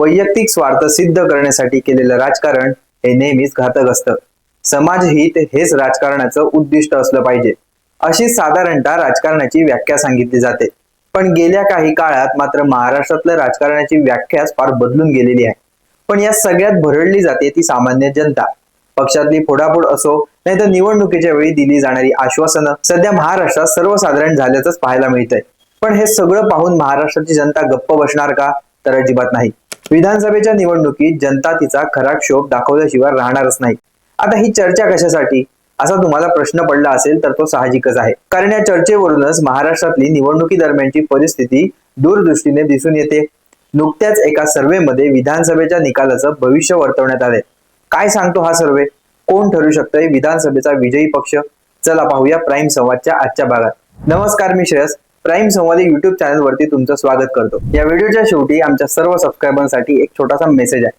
वैयक्तिक स्वार्थ सिद्ध करण्यासाठी केलेलं राजकारण हे नेहमीच घातक असतं. समाजहित हेच राजकारणाचं उद्दिष्ट असलं पाहिजे. अशी साधारणतः राजकारणाची व्याख्या सांगितली जाते. पण गेल्या काही काळात मात्र महाराष्ट्रातल्या राजकारणाची व्याख्याच फार बदलून गेलेली आहे. पण या सगळ्यात भरडली जाते ती सामान्य जनता. पक्षातली फोडाफोड असो नाही तर निवडणुकीच्या वेळी दिली जाणारी आश्वासनं सध्या महाराष्ट्रात सर्वसाधारण झाल्याचंच पाहायला मिळतंय. पण हे सगळं पाहून महाराष्ट्राची जनता गप्प बसणार का? तर अजिबात नाही. विधानसभेच्या निवडणुकीत जनता तिचा खरा क्षोभ दाखवल्याशिवाय राहणारच नाही. आता ही चर्चा कशासाठी? असा तुम्हाला प्रश्न पडला असेल तर तो साहजिकच आहे. कारण या चर्चेवरूनच महाराष्ट्रातली निवडणुकी दरम्यानची परिस्थिती दूरदृष्टीने दिसून येते. नुकत्याच एका सर्व्हेमध्ये विधानसभेच्या निकालाचं भविष्य वर्तवण्यात आलंय. काय सांगतो हा सर्वे? कोण ठरू शकतोय विधानसभेचा विजयी पक्ष? चला पाहूया प्राईम संवादच्या आजच्या भागात. नमस्कार मी Shreyas. Prime Samvad YouTube channel वरती तुमचं स्वागत करतो. या व्हिडिओच्या शेवटी आमच्या सर्व सबस्क्रायबरसाठी एक छोटासा मेसेज आहे.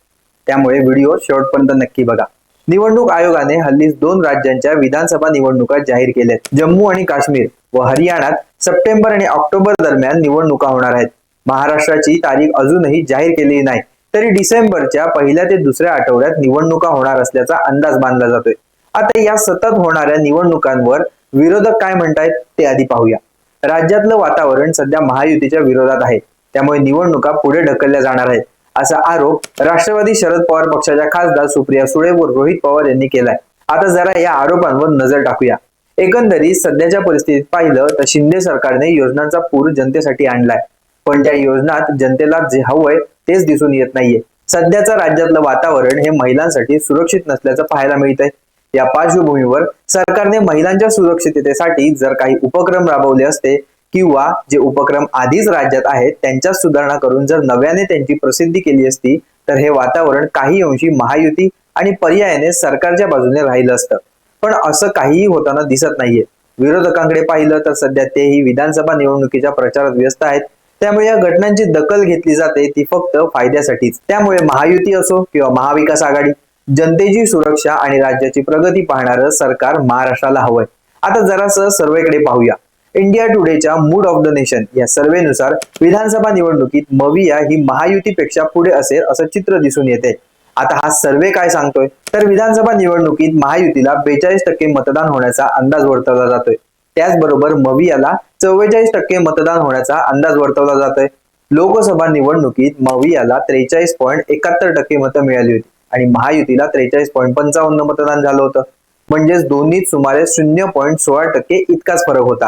त्यामुळे व्हिडिओ शेवटपर्यंत नक्की बघा. निवडणूक आयोगाने हल्लीच दोन राज्यांच्या विधानसभा निवडणुका जाहीर केल्या जम्मू आणि काश्मीर व हरियाणात सप्टेंबर आणि ऑक्टोबर दरम्यान निवडणुका होणार आहेत. महाराष्ट्राची तारीख अजूनही जाहीर केलेली नाही. तरी डिसेंबरच्या पहिल्या ते दुसऱ्या आठवड्यात निवडणुका होणार असल्याचा अंदाज बांधला जातोय. आता या सतत होणाऱ्या निवडणुकांवर विरोधक काय म्हणतायत ते आधी पाहूया. राज्यातलं वातावरण सध्या महायुतीच्या विरोधात आहे. त्यामुळे निवडणुका पुढे ढकलल्या जाणार आहेत असा आरोप राष्ट्रवादी शरद पवार पक्षाच्या खासदार सुप्रिया सुळे व रोहित पवार यांनी केलाय. आता जरा या आरोपांवर नजर टाकूया. एकंदरीत सध्याच्या परिस्थितीत पाहिलं तर शिंदे सरकारने योजनांचा पूर जनतेसाठी आणलाय. पण त्या योजनात जनतेला जे हवंय तेच दिसून येत नाहीये. सध्याचं राज्यातलं वातावरण हे महिलांसाठी सुरक्षित नसल्याचं पाहायला मिळतंय. या पार्श्वभूमीवर सरकारने महिलांच्या सुरक्षिततेसाठी जर काही उपक्रम राबवले असते किंवा जे उपक्रम आधीच राज्यात आहेत त्यांच्यात सुधारणा करून जर नव्याने त्यांची प्रसिद्धी केली असती तर हे वातावरण काही अंशी महायुती आणि पर्यायाने सरकारच्या बाजूने राहिलं असतं. पण असं काहीही होताना दिसत नाहीये. विरोधकांकडे पाहिलं तर सध्या तेही विधानसभा निवडणुकीच्या प्रचारात व्यस्त आहेत. त्यामुळे या घटनांची दखल घेतली जाते ती फक्त फायद्यासाठीच. त्यामुळे महायुती असो किंवा महाविकास आघाडी जनतेची सुरक्षा आणि राज्याची प्रगती पाहणारं सरकार महाराष्ट्राला हवंय. आता जरासं सर्वेकडे पाहूया. इंडिया टुडेच्या मूड ऑफ द नेशन या सर्वेनुसार विधानसभा निवडणुकीत मविया ही महायुतीपेक्षा पुढे असेल असं चित्र दिसून येते आता हा सर्वे काय सांगतोय? तर विधानसभा निवडणुकीत महायुतीला बेचाळीस टक्के मतदान होण्याचा अंदाज वर्तवला जातोय. त्याचबरोबर मवियाला चव्वेचाळीस टक्के मतदान होण्याचा अंदाज वर्तवला जातोय. लोकसभा निवडणुकीत मवियाला त्रेचाळीस पॉईंट एकाहत्तर टक्के मतं मिळाली होती. आणि महायुतीला त्रेचाळीस पॉईंट पंचावन्न मतदान झालं होतं. म्हणजेच दोन्ही सुमारे शून्य पॉईंट सोळा टक्के इतकाच फरक होता.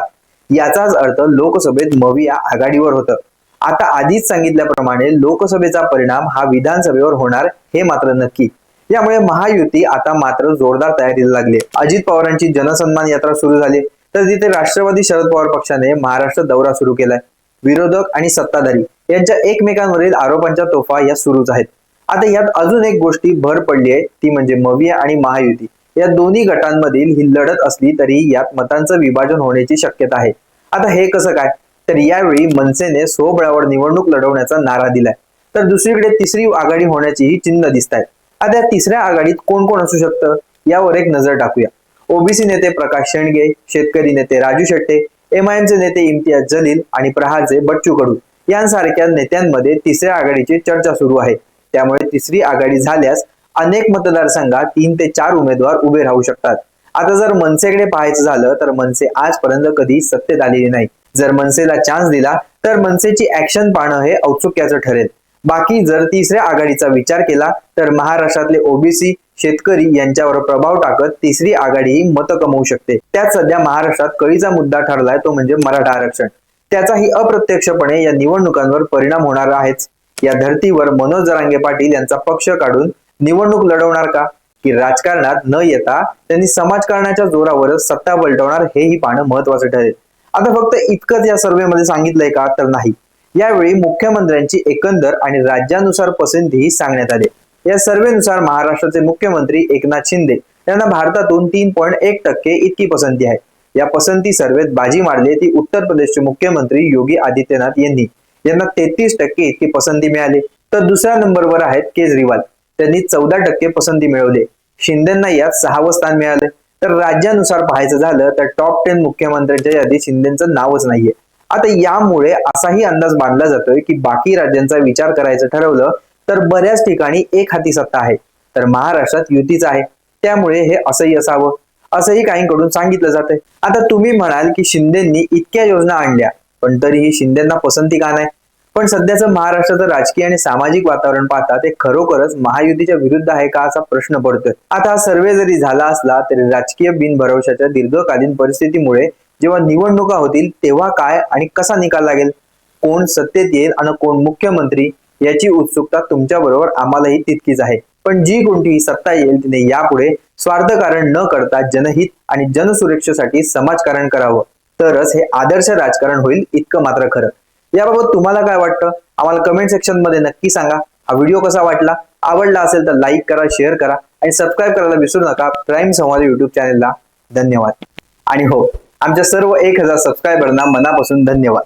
याचाच अर्थ लोकसभेत मविया आघाडीवर होतं. आता आधीच सांगितल्याप्रमाणे लोकसभेचा परिणाम हा विधानसभेवर होणार हे मात्र नक्की. यामुळे महायुती आता मात्र जोरदार तयारीला लागली अजित पवारांची जनसन्मान यात्रा सुरू झाली तर तिथे राष्ट्रवादी शरद पवार पक्षाने महाराष्ट्र दौरा सुरू केलाय. विरोधक आणि सत्ताधारी यांच्या एकमेकांवरील आरोपांच्या तोफा या सुरूच आहेत. आता यात अजून एक गोष्टी भर पडली आहे ती म्हणजे मविया आणि महायुती. या दोन्ही गटांमधील ही लढत असली तरी यात मतांचं विभाजन होण्याची शक्यता आहे. आता हे कसं काय? तर यावेळी मनसेने स्वबळावर निवडणूक लढवण्याचा नारा दिलाय. तर दुसरीकडे तिसरी आघाडी होण्याचीही चिन्ह दिसत आहेत आता या तिसऱ्या आघाडीत कोण कोण असू शकतं? यावर एक नजर टाकूया. ओबीसी नेते प्रकाश शेंडगे शेतकरी नेते राजू शेट्टे एमआयएमचे नेते इम्तियाज जलील आणि प्रहारचे बच्चू कडू. यांसारख्या नेत्यांमध्ये तिसऱ्या आघाडीची चर्चा सुरू आहे. त्यामुळे तिसरी आघाडी झाल्यास अनेक मतदारसंघात तीन ते चार उमेदवार उभे राहू शकतात. आता जर मनसेकडे पाहायचं झालं तर मनसे आजपर्यंत कधी सत्तेत आलेली नाही. जर मनसेला चान्स दिला तर मनसेची ऍक्शन पाहणं हे औत्सुक्याचं ठरेल. बाकी जर तिसऱ्या आघाडीचा विचार केला तर महाराष्ट्रातले ओबीसी शेतकरी यांच्यावर प्रभाव टाकत तिसरी आघाडी ही मतं कमवू शकते. त्यात सध्या महाराष्ट्रात कळीचा मुद्दा ठरलाय तो म्हणजे मराठा आरक्षण. त्याचाही अप्रत्यक्षपणे या निवडणुकांवर परिणाम होणार आहेच. या धर्तीवर मनोज जरांगे पाटील यांचा पक्ष काढून निवडणूक लढवणार का? की राजकारणात न येता त्यांनी समाजकारणाच्या जोरावरच सत्ता पलटवणार हेही पाहणं महत्वाचं ठरेल. आता फक्त इतकंच या सर्व्हेमध्ये सांगितलंय का? तर नाही. यावेळी मुख्यमंत्र्यांची एकंदर आणि राज्यानुसार पसंतीही सांगण्यात आली. या सर्वेनुसार महाराष्ट्राचे मुख्यमंत्री एकनाथ शिंदे यांना भारतातून तीन पॉईंट एक टक्के इतकी पसंती आहे. या पसंती सर्वेत बाजी मारली ती उत्तर प्रदेशचे मुख्यमंत्री योगी आदित्यनाथ यांनी. यांना तेहतीस टक्के इतकी पसंती मिळाली. तर दुसऱ्या नंबरवर आहेत केजरीवाल. त्यांनी चौदा टक्के पसंती मिळवली. शिंदेना यात सहावं स्थान मिळालं. तर राज्यानुसार पाहायचं झालं तर टॉप टेन मुख्यमंत्र्यांच्या यादीत शिंदेचं नावच नाहीये. आता यामुळे असाही अंदाज बांधला जातोय की बाकी राज्यांचा विचार करायचं ठरवलं तर बऱ्याच ठिकाणी एक हाती सत्ता आहे. तर महाराष्ट्रात युतीच आहे. त्यामुळे हे असंही असावं. असंही काहींकडून सांगितलं जातंय. आता तुम्ही म्हणाल की शिंदेंनी इतक्या योजना आणल्या. पण तरीही शिंदेना पसंती का नाही? पण सध्याचं महाराष्ट्राचं राजकीय आणि सामाजिक वातावरण पाहता ते खरोखरच महायुतीच्या विरुद्ध आहे का असा प्रश्न पडतोय. आता सर्वे जरी झाला असला तरी राजकीय बिनभरवशाच्या दीर्घकालीन परिस्थितीमुळे जेव्हा निवडणुका होतील तेव्हा काय आणि कसा निकाल लागेल? कोण सत्तेत येईल आणि कोण मुख्यमंत्री याची उत्सुकता तुमच्या बरोबर आम्हालाही तितकीच आहे. पण जी कोणतीही सत्ता येईल तिने यापुढे स्वार्थकारण न करता जनहित आणि जनसुरक्षेसाठी समाजकारण करावं. तरच हे आदर्श राजकारण होईल इतकं मात्र खरं. याबाबत तुम्हाला काय वाटतं? आम्हाला कमेंट सेक्शनमध्ये नक्की सांगा. हा व्हिडिओ कसा वाटला? आवडला असेल तर लाईक करा शेअर करा आणि सबस्क्राईब करायला विसरू नका. प्राईम संवाद युट्यूब चॅनेलला धन्यवाद. आणि हो आमच्या सर्व एक हजार सबस्क्रायबरना मनापासून धन्यवाद.